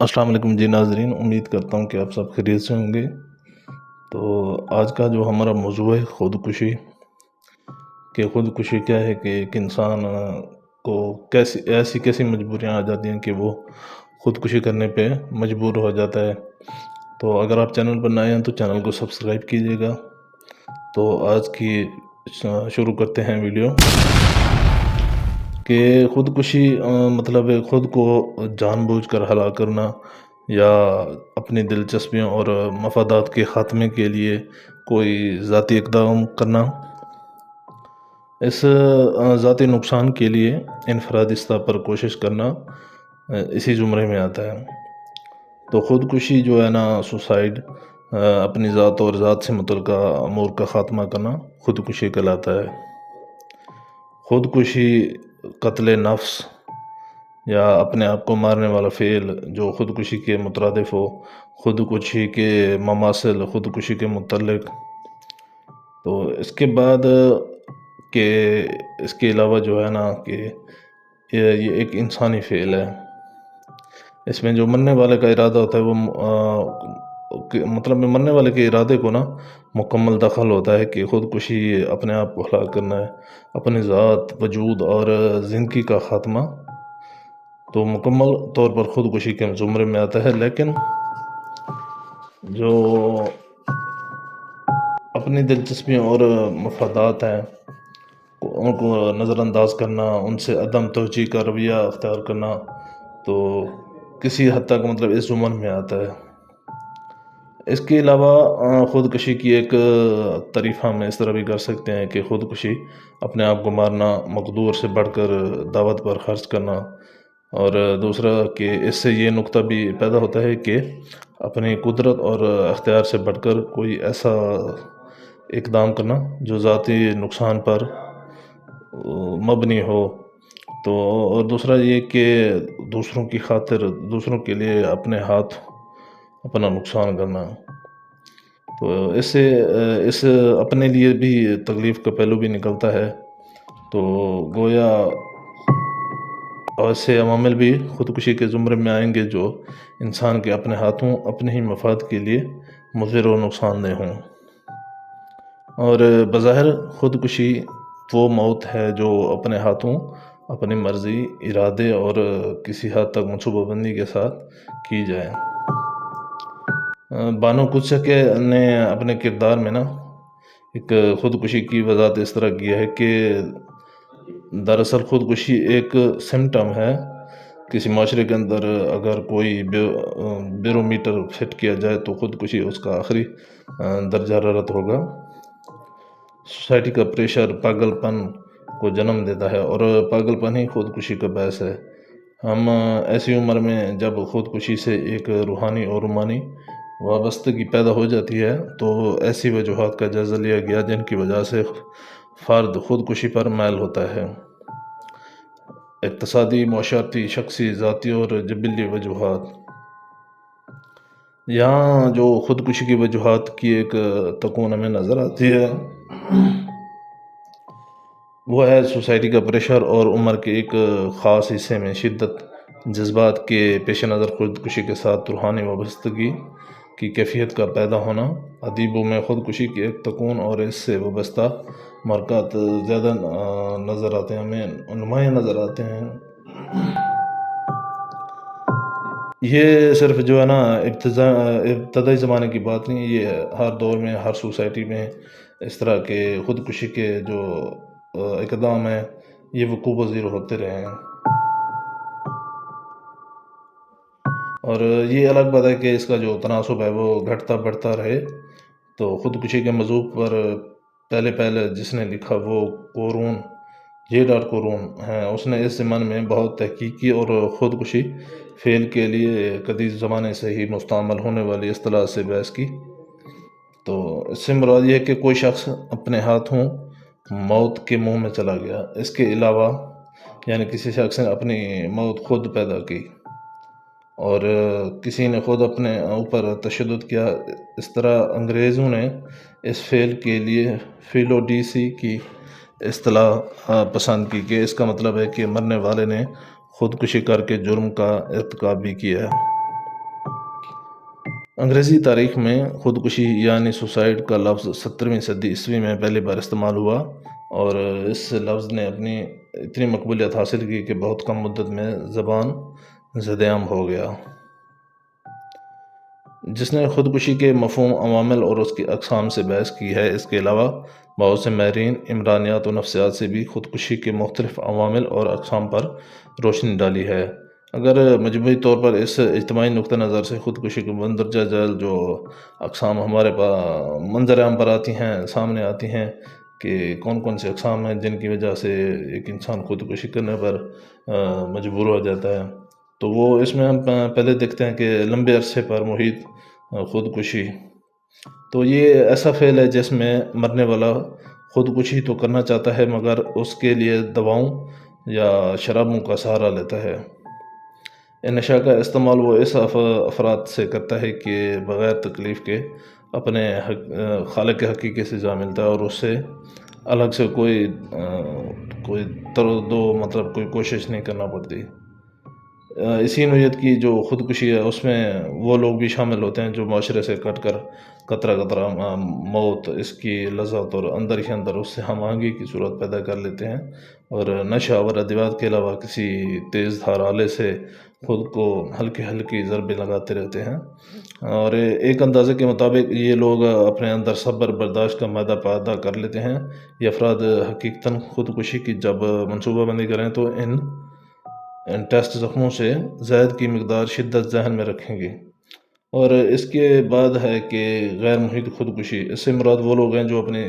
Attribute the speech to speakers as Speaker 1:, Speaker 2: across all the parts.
Speaker 1: السلام علیکم جی ناظرین، امید کرتا ہوں کہ آپ سب خیریت سے ہوں گے۔ تو آج کا جو ہمارا موضوع ہے، خودکشی۔ کہ خودکشی کیا ہے، کہ ایک انسان کو کیسی، ایسی کیسی مجبوریاں آ جاتی ہیں کہ وہ خودکشی کرنے پہ مجبور ہو جاتا ہے۔ تو اگر آپ چینل پر نئے ہیں تو چینل کو سبسکرائب کیجیے گا۔ تو آج کی شروع کرتے ہیں ویڈیو۔ کہ خودکشی مطلب خود کو جان بوجھ کر ہلاک کرنا یا اپنی دلچسپیوں اور مفادات کے خاتمے کے لیے کوئی ذاتی اقدام کرنا۔ اس ذاتی نقصان کے لیے انفرادی سطح پر کوشش کرنا اسی زمرے میں آتا ہے۔ تو خودکشی جو ہے نا، سوسائڈ اپنی ذات اور ذات سے متعلقہ امور کا خاتمہ کرنا خودکشی کہلاتا ہے۔ خودکشی قتل نفس یا اپنے آپ کو مارنے والا فعل جو خودکشی کے مترادف ہو، خودکشی کے مماثل، خودکشی کے متعلق۔ تو اس کے بعد کہ اس کے علاوہ جو ہے نا کہ یہ ایک انسانی فعل ہے۔ اس میں جو مرنے والے کا ارادہ ہوتا ہے وہ مطلب مرنے والے کے ارادے کو نا مکمل دخل ہوتا ہے کہ خودکشی اپنے آپ کو ہلاک کرنا ہے، اپنی ذات، وجود اور زندگی کا خاتمہ۔ تو مکمل طور پر خودکشی کے زمرے میں آتا ہے، لیکن جو اپنی دلچسپیاں اور مفادات ہیں، ان کو نظر انداز کرنا، ان سے عدم توجہ کا رویہ اختیار کرنا، تو کسی حد تک مطلب اس زمن میں آتا ہے۔ اس کے علاوہ خودکشی کی ایک طریفہ ہم اس طرح بھی کر سکتے ہیں کہ خودکشی اپنے آپ کو مارنا، مقدور سے بڑھ کر دعوت پر خرچ کرنا، اور دوسرا کہ اس سے یہ نقطہ بھی پیدا ہوتا ہے کہ اپنی قدرت اور اختیار سے بڑھ کر کوئی ایسا اقدام کرنا جو ذاتی نقصان پر مبنی ہو۔ تو، اور دوسرا یہ کہ دوسروں کی خاطر، دوسروں کے لیے اپنے ہاتھ اپنا نقصان کرنا۔ تو اس سے، اس اپنے لیے بھی تکلیف کا پہلو بھی نکلتا ہے۔ تو گویا ایسے عوامل بھی خودکشی کے زمرے میں آئیں گے جو انسان کے اپنے ہاتھوں، اپنے ہی مفاد کے لیے مضر و نقصان دہ ہوں۔ اور بظاہر خودکشی وہ موت ہے جو اپنے ہاتھوں، اپنی مرضی، ارادے اور کسی حد تک منصوبہ بندی کے ساتھ کی جائے۔ بانو کچھ نے اپنے کردار میں نا ایک خودکشی کی وضاحت اس طرح کی ہے کہ دراصل خودکشی ایک سمٹم ہے۔ کسی معاشرے کے اندر اگر کوئی بیرو میٹر فٹ کیا جائے تو خودکشی اس کا آخری درجہ حرارت ہوگا۔ سوسائٹی کا پریشر پاگل پن کو جنم دیتا ہے اور پاگل پن ہی خودکشی کا باعث ہے۔ ہم ایسی عمر میں جب خودکشی سے ایک روحانی اور رومانی وابستگی پیدا ہو جاتی ہے، تو ایسی وجوہات کا جائزہ لیا گیا، جن کی وجہ سے فرد خودکشی پر میل ہوتا ہے۔ اقتصادی، معاشرتی، شخصی، ذاتی اور جبلی وجوہات۔ یہاں جو خودکشی کی وجوہات کی ایک تکون ہمیں نظر آتی ہے، وہ ہے سوسائٹی کا پریشر اور عمر کے ایک خاص حصے میں شدت، جذبات کے پیش نظر خودکشی کے ساتھ روحانی وابستگی۔ کی کیفیت کا پیدا ہونا، ادیبوں میں خودکشی کی ایک تکون اور اس سے وابستہ مرکات زیادہ نظر آتے ہیں، ہمیں نمایاں نظر آتے ہیں۔ یہ صرف جو ہے نا ابتدائی زمانے کی بات نہیں، یہ ہر دور میں، ہر سوسائٹی میں اس طرح کے خودکشی کے جو، اقدام ہیں، یہ وقوع پذیر ہوتے رہے ہیں۔ اور یہ الگ بات ہے کہ اس کا جو تناسب ہے وہ گھٹتا بڑھتا رہے۔ تو خودکشی کے موضوع پر پہلے پہلے جس نے لکھا وہ قرون جے ڈاٹ قرون ہیں اس نے اس زمان میں بہت تحقیقی اور خودکشی فعل کے لیے قدیس زمانے سے ہی مستعمل ہونے والی اصطلاح سے بحث کی۔ تو اس سے مراد یہ ہے کہ کوئی شخص اپنے ہاتھوں موت کے منہ میں چلا گیا۔ اس کے علاوہ یعنی کسی شخص نے اپنی موت خود پیدا کی۔ اور کسی نے خود اپنے اوپر تشدد کیا۔ اس طرح انگریزوں نے اس فعل کے لیے فیلو ڈی سی کی اصطلاح پسند کی کہ اس کا مطلب ہے کہ مرنے والے نے خودکشی کر کے جرم کا ارتکاب بھی کیا ہے۔ انگریزی تاریخ میں خودکشی یعنی سوسائڈ کا لفظ سترویں صدی عیسوی میں پہلی بار استعمال ہوا اور اس لفظ نے اپنی اتنی مقبولیت حاصل کی کہ بہت کم مدت میں زبان زد عام ہو گیا۔ جس نے خودکشی کے مفہوم عوامل اور اس کی اقسام سے بحث کی ہے، اس کے علاوہ بہت سے ماہرین عمرانیات و نفسیات سے بھی خودکشی کے مختلف عوامل اور اقسام پر روشنی ڈالی ہے۔ اگر مجموعی طور پر اس اجتماعی نقطہ نظر سے خودکشی کے مندرجہ ذیل جو اقسام ہمارے پاس منظر عام پر آتی ہیں، سامنے آتی ہیں کہ کون کون سے اقسام ہیں جن کی وجہ سے ایک انسان خودکشی کرنے پر مجبور ہو جاتا ہے۔ تو وہ اس میں ہم پہلے دیکھتے ہیں کہ لمبے عرصے پر محیط، خودکشی۔ تو یہ ایسا فعل ہے جس میں مرنے والا خودکشی تو کرنا چاہتا ہے، مگر اس کے لیے دواؤں یا شرابوں کا سہارا لیتا ہے۔ نشہ کا استعمال وہ اس افراد سے کرتا ہے کہ بغیر تکلیف کے اپنے خالق حقیقی سے جا ملتا ہے اور اس سے الگ سے کوئی کوئی ترد و مطلب کوئی کوشش نہیں کرنا پڑتی۔ اسی نوعیت کی جو خودکشی ہے، اس میں وہ لوگ بھی شامل ہوتے ہیں جو معاشرے سے کٹ کر قطرہ قطرہ موت، اس کی لذت اور اندر ہی اندر اس سے ہم آہنگی کی صورت پیدا کر لیتے ہیں۔ اور نشہ اور ادویات کے علاوہ کسی تیز دھار آلے سے خود کو ہلکی ہلکی ضربیں لگاتے رہتے ہیں۔ اور ایک اندازے کے مطابق یہ لوگ اپنے اندر صبر، برداشت کا میدہ پیدا کر لیتے ہیں۔ یہ افراد حقیقتاً خودکشی کی جب منصوبہ بندی کریں تو ان ٹیسٹ زخموں سے زائد کی مقدار شدت ذہن میں رکھیں گے۔ اور اس کے بعد ہے کہ غیر محیط خودکشی، اس سے مراد وہ لوگ ہیں جو اپنی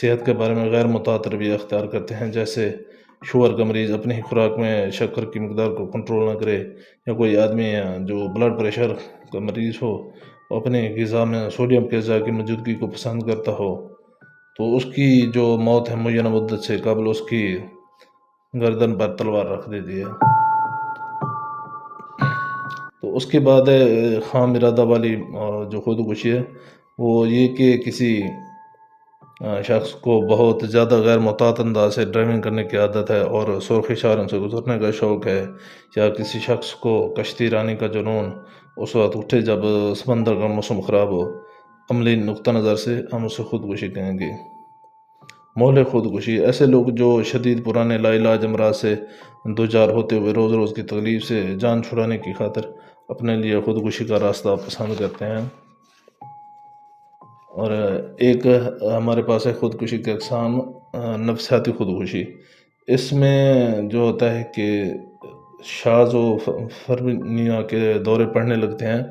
Speaker 1: صحت کے بارے میں غیر متعدد رویہ اختیار کرتے ہیں، جیسے شوگر کا مریض اپنی ہی خوراک میں شکر کی مقدار کو کنٹرول نہ کرے، یا کوئی آدمی جو بلڈ پریشر کا مریض ہو اپنے غذا میں سوڈیم کے اجزاء کی موجودگی کو پسند کرتا ہو۔ تو اس کی جو موت ہے معینہ مدت سے قبل اس کی گردن پر تلوار رکھ دیتی ہے۔ تو اس کے بعد خام ارادہ والی جو خودکشی ہے، وہ یہ کہ کسی شخص کو بہت زیادہ غیر محتاط انداز سے ڈرائیونگ کرنے کی عادت ہے اور سرخ اشاروں سے گزرنے کا شوق ہے، یا کسی شخص کو کشتی رانی کا جنون اس وقت اٹھے جب سمندر کا موسم خراب ہو، عملی نقطہ نظر سے ہم اسے خودکشی کہیں گے۔ مول خودکشی، ایسے لوگ جو شدید پرانے لا علاج امراض سے دو چار ہوتے ہوئے روز روز کی تکلیف سے جان چھڑانے کی خاطر اپنے لیے خودکشی کا راستہ پسند کرتے ہیں۔ اور ایک ہمارے پاس ہے خودکشی کے اقسام، نفسیاتی خودکشی۔ اس میں جو ہوتا ہے کہ شاز و فرنیا کے دورے پڑھنے لگتے ہیں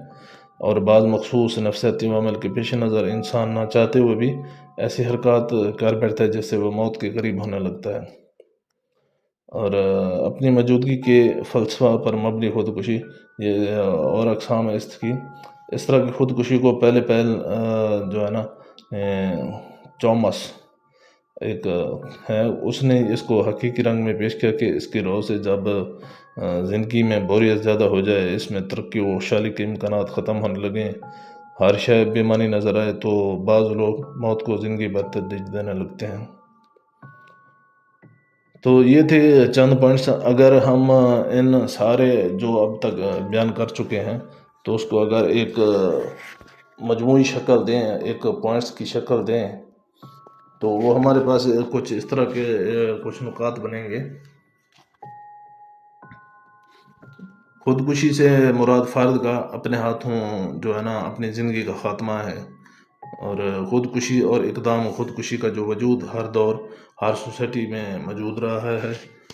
Speaker 1: اور بعض مخصوص نفسیاتی عمل کے پیش نظر انسان نہ چاہتے ہوئے بھی ایسی حرکات کر بیٹھتا ہے جس سے وہ موت کے قریب ہونے لگتا ہے۔ اور اپنی موجودگی کے فلسفہ پر مبنی خودکشی، یہ اور اقسام ہے اس کی۔ اس طرح کی خودکشی کو پہلے پہل جو ہے نا چومس ایک ہے۔ اس نے اس کو حقیقی رنگ میں پیش کیا کہ اس کی روح سے جب زندگی میں بوریت زیادہ ہو جائے، اس میں ترقی و خوشحالی کے امکانات ختم ہونے لگیں، ہر شے بیمانی نظر آئے، تو بعض لوگ موت کو زندگی بھر ترجیح دینے لگتے ہیں۔ تو یہ تھے چند پوائنٹس اگر ہم ان سارے جو اب تک بیان کر چکے ہیں، تو اس کو اگر ایک مجموعی شکل دیں، ایک پوائنٹس کی شکل دیں، تو وہ ہمارے پاس کچھ اس طرح کے، کچھ نکات بنیں گے۔ خودکشی سے مراد فرد کا اپنے ہاتھوں جو ہے نا، اپنی زندگی کا خاتمہ ہے۔ اور خودکشی اور اقدام خودکشی کا جو وجود ہر دور، ہر سوسائٹی میں موجود رہا ہے۔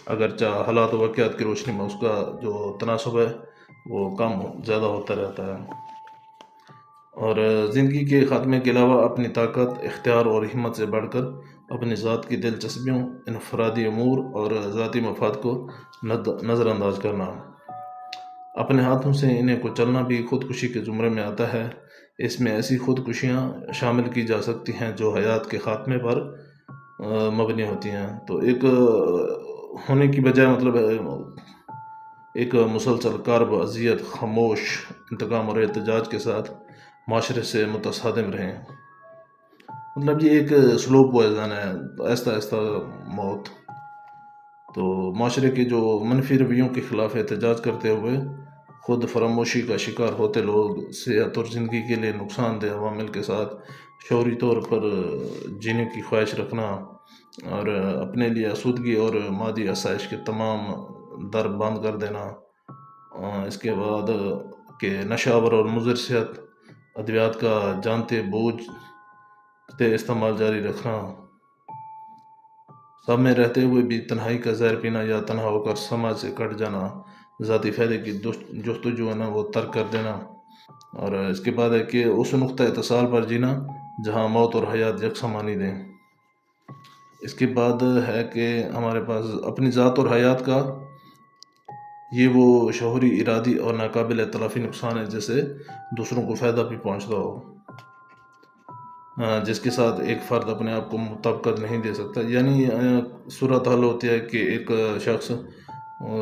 Speaker 1: اگرچہ حالات و واقعات کی روشنی میں اس کا جو تناسب ہے، وہ کم زیادہ ہوتا رہتا ہے۔ اور زندگی کے خاتمے کے علاوہ اپنی طاقت، اختیار اور ہمت سے بڑھ کر اپنی ذات کی دلچسپیوں، انفرادی امور اور ذاتی مفاد کو نظر انداز کرنا۔ اپنے ہاتھوں سے انہیں کو چلنا بھی خودکشی کے زمرے میں آتا ہے۔ اس میں ایسی خودکشیاں شامل کی جا سکتی ہیں جو حیات کے خاتمے پر مبنی ہوتی ہیں۔ تو ایک ہونے کی بجائے مطلب ایک مسلسل کرب اذیت، خاموش، انتقام اور احتجاج کے ساتھ معاشرے سے متصادم رہیں۔ مطلب یہ ایک سلو پوائزن ہے، آہستہ آہستہ موت۔ تو معاشرے کے جو منفی رویوں کے خلاف احتجاج کرتے ہوئے خود فراموشی کا شکار ہوتے لوگ صحت اور زندگی کے لیے نقصان دہ عوامل کے ساتھ شعوری طور پر جینے کی خواہش رکھنا اور اپنے لیے آسودگی اور مادی آسائش کے تمام در بند کر دینا، اس کے بعد کہ نشاور اور مضر صحت ادویات کا جانتے بوجھ سے استعمال جاری رکھنا۔ سب میں رہتے ہوئے بھی تنہائی کا زہر پینا یا تنہا ہو کر سماج سے کٹ جانا۔ ذاتی فائدے کی جستجو ہے نا وہ ترک کر دینا۔ اور اس کے بعد ہے کہ اس نقطۂ اتصال پر جینا جہاں موت اور حیات یکساں مانی دیں۔ اس کے بعد ہے کہ ہمارے پاس اپنی ذات اور حیات کا یہ وہ شہری ارادی اور ناقابل تلافی نقصان ہے جسے دوسروں کو فائدہ بھی پہنچتا ہو۔ جس کے ساتھ ایک فرد اپنے آپ کو مطابقت نہیں دے سکتا۔ یعنی صورت حال ہوتی ہے کہ ایک شخص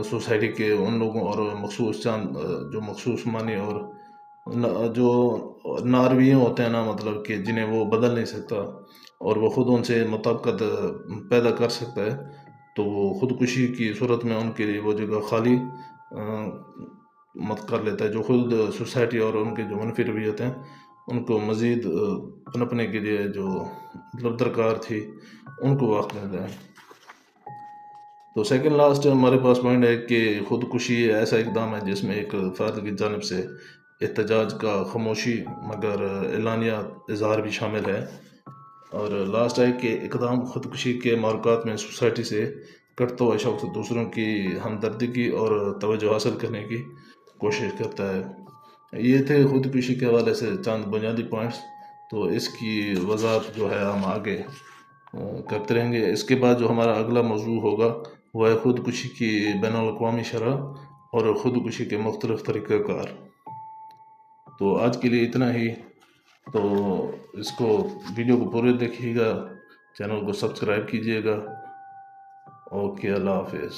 Speaker 1: سوسائٹی کے ان لوگوں اور مخصوص چاند، جو مخصوص معنی اور جو نارویے ہوتے ہیں نا مطلب کہ جنہیں وہ بدل نہیں سکتا اور وہ خود ان سے مطابقت پیدا کر سکتا ہے، تو وہ خودکشی کی صورت میں ان کے لیے وہ جگہ خالی مت کر لیتا ہے۔ جو خود سوسائٹی اور ان کے جو منفی رویت ہیں، ان کو مزید پنپنے کے لیے جو مطلب درکار تھی، ان کو وقت مل جائے۔ تو سیکنڈ لاسٹ ہمارے پاس پوائنٹ ہے کہ خودکشی ایسا اقدام ہے جس میں ایک فرد کی جانب سے احتجاج کا خاموشی مگر اعلانیہ اظہار بھی شامل ہے۔ اور لاسٹ ہے کہ اقدام خودکشی کے معرکات میں سوسائٹی سے کٹتا ہوا شخص دوسروں کی ہمدردگی اور توجہ حاصل کرنے کی کوشش کرتا ہے۔ یہ تھے خودکشی کے حوالے سے چاند بنیادی پوائنٹس تو اس کی وضاحت جو ہے ہم آگے کرتے رہیں گے۔ اس کے بعد جو ہمارا اگلا موضوع ہوگا، وہ ہے خودکشی کی بین الاقوامی شرح اور خودکشی کے مختلف طریقہ کار۔ تو آج کے لیے اتنا ہی۔ تو اس کو ویڈیو کو پورے دیکھیے گا، چینل کو سبسکرائب کیجیے گا۔ اوکے، اللہ حافظ۔